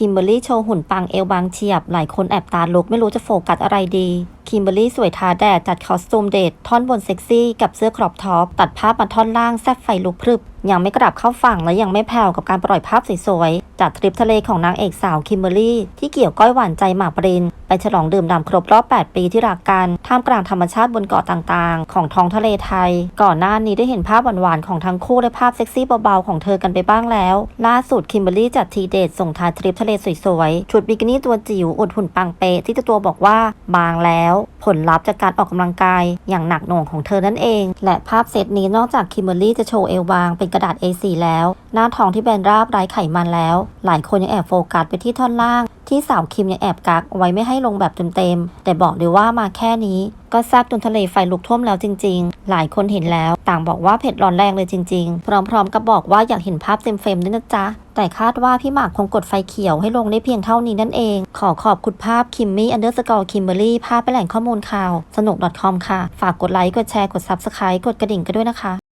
คิมเบอรี่โชว์หุ่นปังเอวบางเฉียบ หลายคนแอบตาลุกไม่รู้จะโฟกัสอะไรดีคิมเบอรี่สวยทาแดดจัดคอสตูมเดทท่อนบนเซ็กซี่กับเสื้อครอปท็อปตัดภาพมาท่อนล่างแซ่บไฟลุกพรึบ ยังไม่กลับเข้าฝั่งและยังไม่แผ่วกับการปล่อยภาพสวยๆ จากทริปทะเลของนางเอกสาวคิมเบอรรี่ ที่เกี่ยวก้อยหวานใจหมากปริน ไปฉลองดื่มด่ำครบรอบ 8 ปีที่รักกัน ท่ามกลางธรรมชาติบนเกาะต่างๆ ของท้องทะเลไทย ก่อนหน้านี้ได้เห็นภาพหวานๆ ของทั้งคู่และภาพเซ็กซี่เบาๆ ของเธอกันไปบ้างแล้ว ล่าสุดคิมเบอรรี่จัดทีเดทส่งท้ายทริปทะเลสวยๆ ชุดบิกินี่ตัวจิ๋วอดหุ่นปังเปะที่เจ้าตัวบอกว่าบางแล้ว ลลัพธ์จากการออกกำลังกายอย่างหนักหน่วงของเธอนั่นเอง และภาพเซตนี้นอกจากคิมเบอร์รี่จะโชว์เอวบางเป็นกระดาษ A4 แล้ว หน้าท้องที่แบนราบไร้ไขมันแล้ว หลายคนยังแอบโฟกัสไปที่ท่อนล่าง ที่สาวคิมยังแอบกักไว้ไม่ให้ลงแบบเต็มๆแต่บอกเลยว่ามาแค่นี้ ก็แซ่บจนทะเลไฟลุกท่วมแล้วจริง ๆ หลายคนเห็นแล้ว ต่างบอกว่าเผ็ดร้อนแรงเลยจริง ๆ พร้อมๆ กับบอกว่าอยากเห็นภาพเต็มเฟรมด้วยนะจ๊ะแต่คาดว่าพี่หมากคงกดไฟเขียวให้ลงได้เพียงเท่านี้นั่นเอง ขอขอบคุณภาพคิมมี่อันเดอร์สกอร์คิมเบอรี่ภาพไปนแหล่งข้อมูลข่าว สนุก .com ค่ะ ฝากกดไลค์กดแชร์กด Subscribe กดกระดิ่งกันด้วยนะคะ